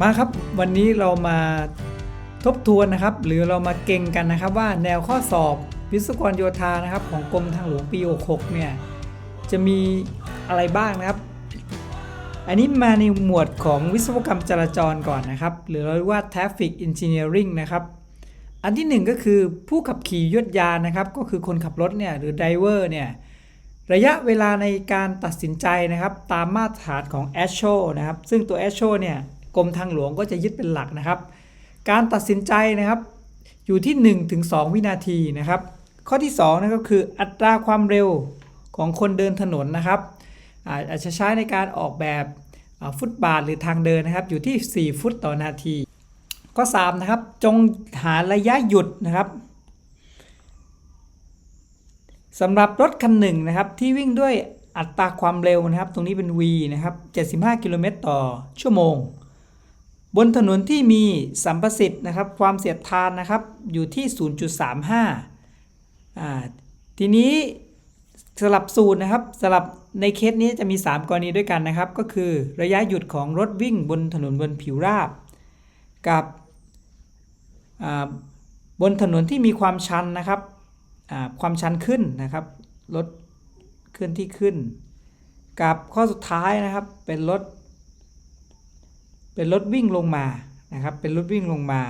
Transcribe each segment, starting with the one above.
มาครับวันนี้เรามาทบทวนนะครับ หรือเรามาเก่งกันนะครับว่าแนวข้อสอบวิศวกรโยธานะครับของกรมทางหลวงปี 66 เนี่ยจะมีอะไรบ้างนะครับ อันนี้มาในหมวดของวิศวกรรมจราจรก่อนนะครับ หรือเราเรียกว่า traffic engineering นะครับ อันที่หนึ่งก็คือผู้ขับขี่ยวดยานนะครับ ก็คือคนขับรถเนี่ยหรือไดเวอร์เนี่ยระยะเวลาในการตัดสินใจนะครับ ตามมาตรฐานของ a s h o นะครับ ซึ่งตัว a s h o เนี่ย กรมทางหลวงก็จะยึดเป็นหลักนะครับ การตัดสินใจนะครับอยู่ที่ 1-2 วินาทีนะครับ ข้อที่2นั่นก็คืออัตราความเร็วของคนเดินถนนนะครับ อาจจะใช้ในการออกแบบฟุตบาทหรือทางเดินนะครับ อยู่ที่ 4 ฟุตต่อนาที ข้อ3นะครับจงหาระยะหยุดนะครับสำหรับรถคันหนึ่งนะครับที่วิ่งด้วยอัตราความเร็วนะครับ ตรงนี้เป็น V นะครับ 75 กิโลเมตรต่อชั่วโมง บนถนนที่มีสัมประสิทธิ์นะครับ ความเสียดทานนะครับอยู่ที่ 0.35อ่าทีนี้สลับสูตรนะครับสลับในเคสนี้จะมี 3 กรณีด้วยกันนะครับ ก็คือระยะหยุดของรถวิ่งบนถนนบนผิวราบ กับบนถนนที่มีความชันนะครับความชันขึ้นนะครับรถเคลื่อนที่ขึ้น กับข้อสุดท้ายนะครับเป็นรถ เป็นรถวิ่งลงมานะครับเป็นรถวิ่งลงมา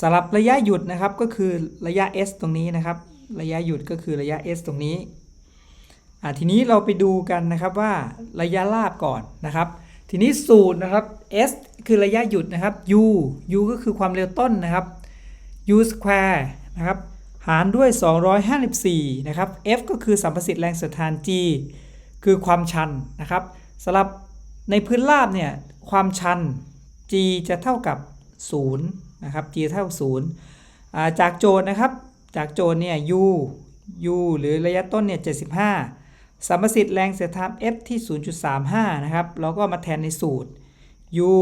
สำหรับระยะหยุดนะครับก็คือระยะ s ตรงนี้นะครับ ระยะหยุดก็คือระยะ s ตรงนี้อ่าทีนี้เราไปดูกันนะครับว่าระยะราบก่อนนะครับ ทีนี้สูตรนะครับ s คือระยะหยุดนะครับ u u ก็คือความเร็วต้นนะครับ u square นะครับหารด้วย 254 นะครับ F ก็คือสัมประสิทธิ์แรงเสียดทาน G คือความชันนะครับสำหรับ ในพื้นราบเนี่ยความชัน G จะเท่ากับ0นะครับ G เท่า0าจากโจทย์นะครับ จากโจทย์เนี่ย U U หรือระยะต้นเนี่ย75สมประสิทธิ์แรงเสียดทาน F ที่ 0.35 นะครับ เราก็มาแทนในสูตร U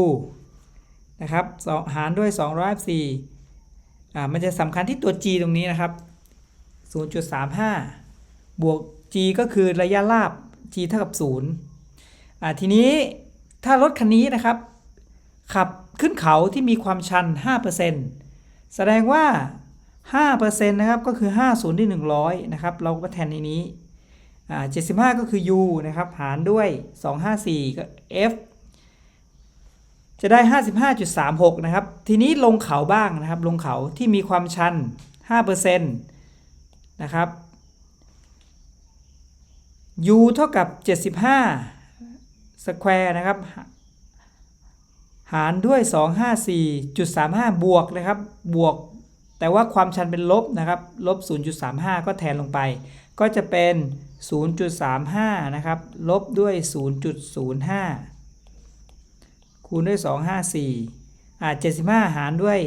นะครับหารด้วย204อ่ามันจะสำคัญที่ตัว g ตรงนี้นะครับ 0.35 บวก g ก็คือระยะราบ g เท่ากับ 0 อ่าทีนี้ถ้ารถคันนี้นะครับ ขับขึ้นเขาที่มีความชัน 5%แสดงว่า 5%นะครับก็คือ 50ที่100 นะครับ เราก็แทนในนี้อ่า75 ก็คือ u นะครับ หารด้วย 254 ก็ f จะได้ 55.36 นะครับ ทีนี้ลงเขาบ้างนะครับ ลงเขาที่มีความชัน 5%นะครับ u เท่ากับ 75 สแควร์นะครับ หารด้วย 254.35 บวกนะครับ บวก แต่ว่าความชันเป็นลบนะครับ ลบ 0.35 ก็แทนลงไป ก็จะเป็น 0.35 นะครับ ลบด้วย 0.05 คูณด้วย 254อ่า75 หารด้วย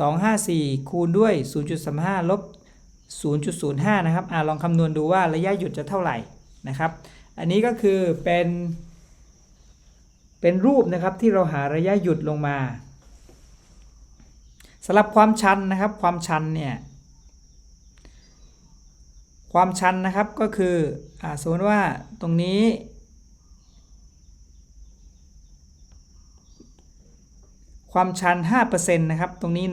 254 คูณด้วย 0.35 ลบ0.05 นะครับอ่าลองคำนวณดูว่าระยะหยุดจะเท่าไหร่นะครับ อันนี้ก็คือเป็น เป็นรูปนะครับที่เราหาระยะหยุดลงมาสำหรับความชันนะครับ ความชันเนี่ยความชันนะครับก็คืออสมมติว่าตรงนี้ ความชัน5%นะครับ ตรงนี้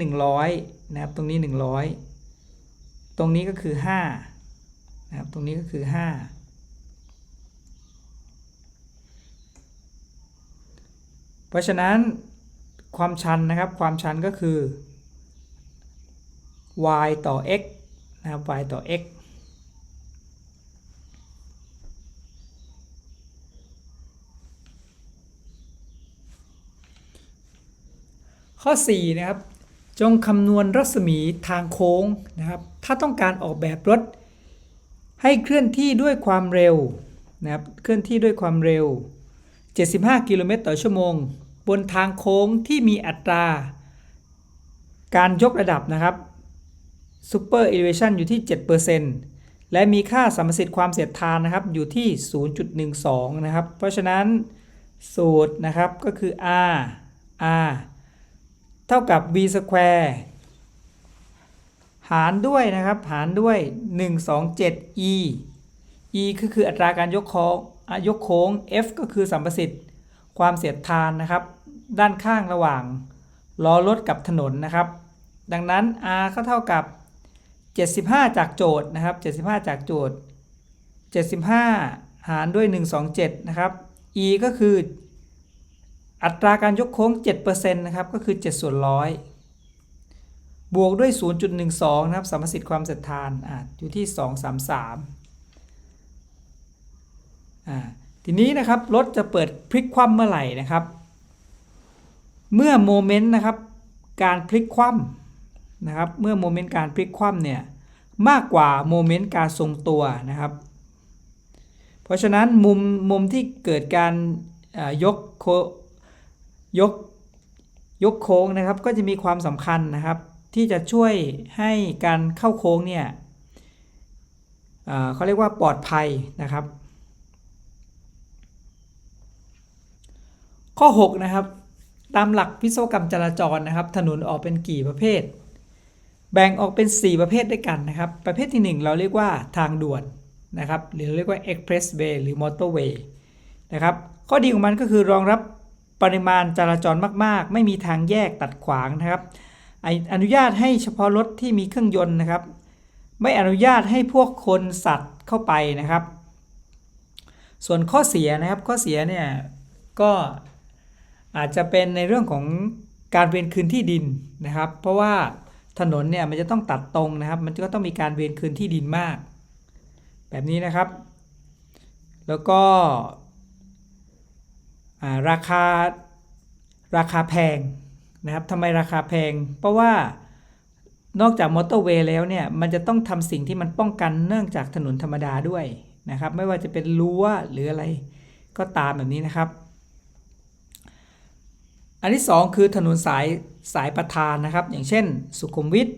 100นะครับ ตรงนี้ 100 ตรงนี้ก็คือ5นะครับ ตรงนี้ก็คือ 5 เพ ราะฉะนั้นความชันนะครับความชันก็คือ y ต่อ x นะครับ y ต่อ x ข้อ 4 นะครับ จงคำนวณรัศมีทางโค้งนะครับ ถ้าต้องการออกแบบรถ ให้เคลื่อนที่ด้วยความเร็วนะครับ เคลื่อนที่ด้วยความเร็ว 75 กิโลเมตรต่อชั่วโมง บนทางโค้งที่มีอัตรา การยกระดับนะครับ Super Elevation อยู่ที่ 7%และมีค่าสัมประสิทธิ์ความเสียดทานนะครับอยู่ที่ 0.12 นะครับ เพราะฉะนั้นสูตรนะครับก็คือ r r เท่ากับ v square หารด้วยนะครับ หารด้วย 127 e e ก็คืออัตราการยกโค้งยกโค้ง f ก็คือสัมประสิทธิ์ความเสียดทานนะครับ ด้านข้างระหว่างล้อรถกับถนนนะครับ ดังนั้น r ก็เท่ากับ 75 จากโจทย์นะครับ 75 จากโจทย์ 75 หารด้วย 127 นะครับ e ก็คืออัตราการยกโค้ง 7%นะครับ ก็คือ 7 ส่วนร้อยบวกด้วย 0.12 นะครับ สัมประสิทธิ์ความเสถียดทานอะอยู่ที่ 233 อ่า ทีนี้นะครับ รถจะเปิดพลิกคว่ำเมื่อไหร่นะครับ เมื่อโมเมนต์นะครับการพลิกคว่ำนะครับ เมื่อโมเมนต์การพลิกคว่ำเนี่ยมากกว่าโมเมนต์การทรงตัวนะครับ เพราะฉะนั้นมุมมุมที่เกิดการยกโคยกยกโค้งนะครับก็จะมีความสำคัญนะครับ ที่จะช่วยให้การเข้าโค้งเนี่ยเขาเรียกว่าปลอดภัยนะครับ ข้อ 6 นะครับ ตามหลักวิศวกรรมจราจรนะครับ ถนนออกเป็นกี่ประเภท แบ่งออกเป็น 4 ประเภทด้วยกันนะครับ ประเภทที่ 1 เราเรียกว่าทางด่วนนะครับ หรือเรียกว่า expressway หรือ motorway นะครับ ข้อดีของมันก็คือรองรับปริมาณจราจรมาก ๆ ไม่มีทางแยกตัดขวางนะครับออนุญาตให้เฉพาะรถที่มีเครื่องยนต์นะครับ ไม่อนุญาตให้พวกคนสัตว์เข้าไปนะครับ ส่วนข้อเสียนะครับ ข้อเสียเนี่ยก็ อาจจะเป็นในเรื่องของการเวียนคืนที่ดินนะครับ เพราะว่าถนนเนี่ยมันจะต้องตัดตรงนะครับ มันก็ต้องมีการเวียนคืนที่ดินมาก แบบนี้นะครับ แล้วก็ราคาราคาแพงนะครับทำไมราคาแพง เพราะว่านอกจากมอเตอร์เวย์แล้วเนี่ยมันจะต้องทำสิ่งที่มันป้องกันเนื่องจากถนนธรรมดาด้วยนะครับ ไม่ว่าจะเป็นรั้วหรืออะไรก็ตามแบบนี้นะครับ อันที่ 2 คือถนนสายสายประธานนะครับ อย่างเช่น สุขุมวิท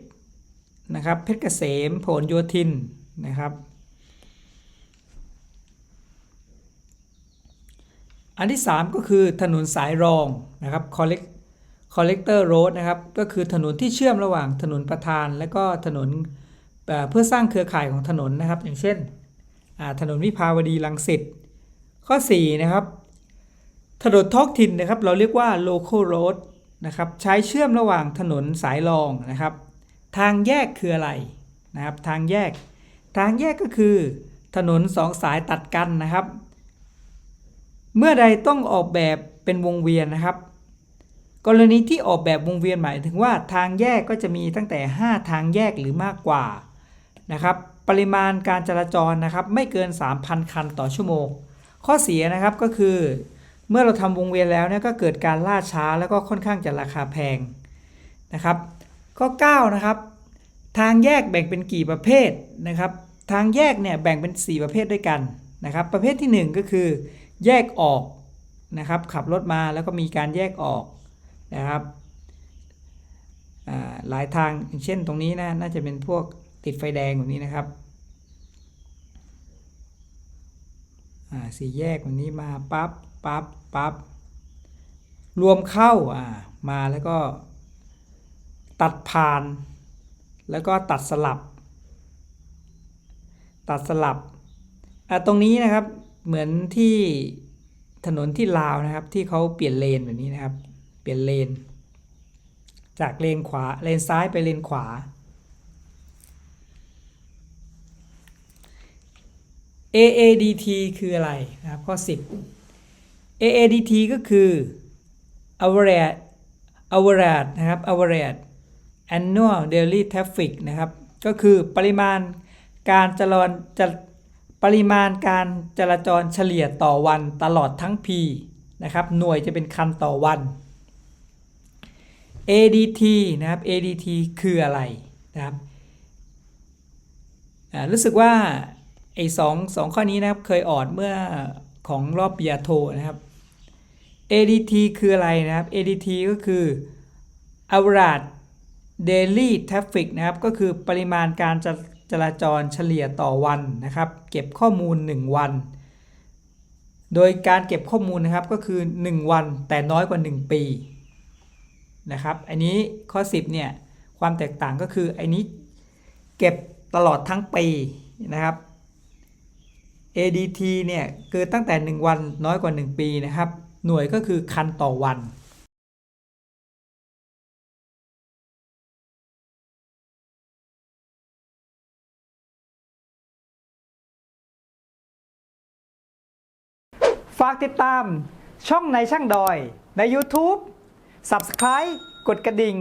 นะครับเพชรเกษมพลโยธินนะครับ อันที่ 3 ก็คือถนนสายรองนะครับ collect collector road นะครับก็คือถนนที่เชื่อมระหว่างถนนประธาน และก็ถนนเพื่อสร้างเครือข่ายของถนนนะครับ อย่างเช่นถนนวิภาวดีรังสิตข้อ 4 นะครับ ถนนท้องถิ่นนะครับเราเรียกว่า local road นะครับใช้เชื่อมระหว่างถนนสายรองนะครับ ทางแยกคืออะไรนะครับ ทางแยก ทางแยกก็คือ ถนนสองสายตัดกันนะครับ เมื่อใดต้องออกแบบเป็นวงเวียนนะครับ กรณีที่ออกแบบวงเวียนหมายถึงว่าทางแยกก็จะมีตั้งแต่ 5 ทางแยกหรือมากกว่านะครับ ปริมาณการจราจรนะครับ ไม่เกิน 3,000 คันต่อชั่วโมง ข้อเสียนะครับก็คือ เมื่อเราทำวงเวียนแล้วเนี่ยก็เกิดการล่าช้าแล้วก็ค่อนข้างจะราคาแพงนะครับข้อ9นะครับทางแยกแบ่งเป็นกี่ประเภทนะครับ ทางแยกเนี่ยแบ่งเป็น 4 ประเภทด้วยกันนะครับ ประเภทที่ 1 ก็คือ แยกออกนะครับ ขับรถมาแล้วก็มีการแยกออกนะครับหลายทางเช่นตรงนี้นะน่าจะเป็นพวกติดไฟแดงแบบนี้นะครับสี่แยกแบบนี้มาปั๊บ ปั๊บปั๊บรวมเข้าอ่ามาแล้วก็ ตัดผ่าน แล้วก็ตัดสลับ ตัดสลับอะตรงนี้นะครับเหมือนที่ถนนที่ลาวนะครับ ที่เขาเปลี่ยนเลนแบบนี้นะครับ เปลี่ยนเลน จากเลนขวาเลนซ้ายไปเลนขวา AADT คืออะไรนะครับข้อ 10 AADT ก็คือ average average นะครับ average annual daily traffic นะครับ ก็คือปริมาณการจราจรปริมาณการจราจรเฉลี่ยต่อวันตลอดทั้งปีนะครับ หน่วยจะเป็นคันต่อวัน ADT นะครับ ADT คืออะไรนะครับรู้สึกว่าไอ้สองสองข้อนี้นะครับเคยออดเมื่อของรอบปริญญาโทนะครับ ADT คืออะไรนะครับ ADT ก็คือ average daily traffic นะครับก็คือปริมาณการจจราจรเฉลี่ยต่อวันนะครับ เก็บข้อมูล 1 วัน โดยการเก็บข้อมูลนะครับก็คือ 1 วันแต่น้อยกว่า 1 ปีนะครับ อันนี้ข้อ 10เนี่ยความแตกต่างก็คืออันนี้เก็บตลอดทั้งปีนะครับ ADT เนี่ยคือตั้งแต่ 1 วันน้อยกว่า 1 ปีนะครับ หน่วยก็คือคันต่อวัน ฝากติดตามช่องในช่างดอยใน YouTube Subscribe กดกระดิ่ง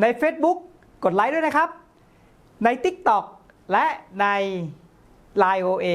ใน Facebook กดไลค์ด้วยนะครับ ใน TikTok และใน Line OA